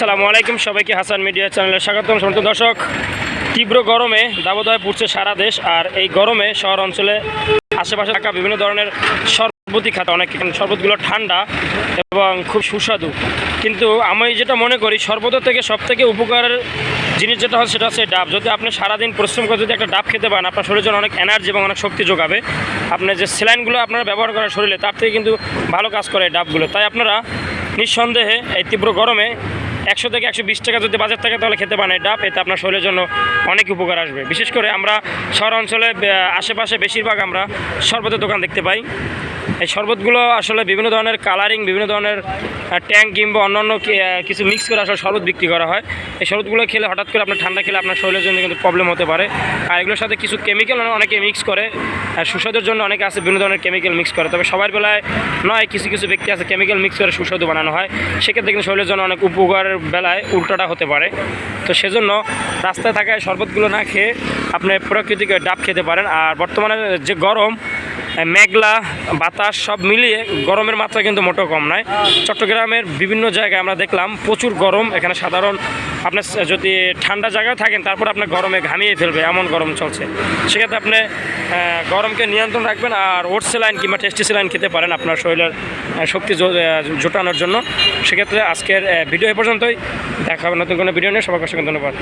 আসসালামু আলাইকুম, সবাইকে হাসান মিডিয়া চ্যানেলে স্বাগতম। সমস্ত দর্শক, তীব্র গরমে দাবদাহে পড়ছে সারা দেশ, আর এই গরমে শহর অঞ্চলে আশেপাশে থাকা বিভিন্ন ধরনের শরবতি খাতে, অনেক শরবতগুলো ঠান্ডা এবং খুব সুস্বাদু। কিন্তু আমি যেটা মনে করি শরবতের থেকে সব থেকে উপকারের জিনিস যেটা হয়, সেটা হচ্ছে ডাব। যদি আপনি সারাদিন পরিশ্রম করে যদি একটা ডাব খেতে পান আপনার শরীরের জন্য অনেক এনার্জি এবং অনেক শক্তি যোগাবে। আপনার যে স্যালাইনগুলো আপনারা ব্যবহার করেন শরীরে, তার থেকে কিন্তু ভালো কাজ করে ডাবগুলো। তাই আপনারা নিঃসন্দেহে এই তীব্র গরমে একশো থেকে একশো বিশ টাকা যদি বাজার থাকে তাহলে খেতে পারেন। ডাব, এতে আপনার শরীরের জন্য অনেক উপকার আসবে। বিশেষ করে আমরা শহর অঞ্চলে আশেপাশে বেশিরভাগ আমরা শরবতের দোকান দেখতে পাই। এই শরবতগুলো আসলে বিভিন্ন ধরনের কালারিং বিভিন্ন ধরনের ট্যাঙ্ক কিংবা অন্যান্য কিছু মিক্স করে আসলে শরবত বিক্রি করা হয়। এই শরবতগুলো খেলে হঠাৎ করে আপনার ঠান্ডা খেলে আপনার শরীরের জন্য কিন্তু প্রবলেম হতে পারে। আর এগুলোর সাথে কিছু কেমিক্যাল অনেকে মিক্স করে। আর সুস্বাদুর জন্য অনেকে আছে বিভিন্ন ধরনের কেমিক্যাল মিক্স করে। তবে সবার বেলায় নয়, কিছু কিছু ব্যক্তি আছে কেমিক্যাল মিক্স করে সুস্বাদু বানানো হয়। সেক্ষেত্রে কিন্তু শরীরের জন্য অনেক উপকারের বেলায় উল্টোটা হতে পারে। তো সেজন্য রাস্তায় থাকায় শরবতগুলো না খেয়ে আপনি প্রাকৃতিক ডাব খেতে পারেন। আর বর্তমানে যে গরম মেঘলা, বাতাস, সব মিলিয়ে গরমের মাত্রা কিন্তু মোটেও কম নয়। চট্টগ্রামের বিভিন্ন জায়গায় আমরা দেখলাম প্রচুর গরম, এখানে সাধারণ আপনার যদি ঠান্ডা জায়গায় থাকেন, তারপর আপনার গরমে ঘামিয়ে ফেলবে, এমন গরম চলছে। সেক্ষেত্রে আপনি গরমকে নিয়ন্ত্রণ রাখবেন আর ওট সেলাইন কিংবা টেস্টি সেলাইন খেতে পারেন আপনার শরীরের শক্তি জোটানোর জন্য। সেক্ষেত্রে আজকের ভিডিও এ পর্যন্তই। দেখা হবে নতুন কোনো ভিডিও নিয়ে। সবার কাছে ধন্যবাদ।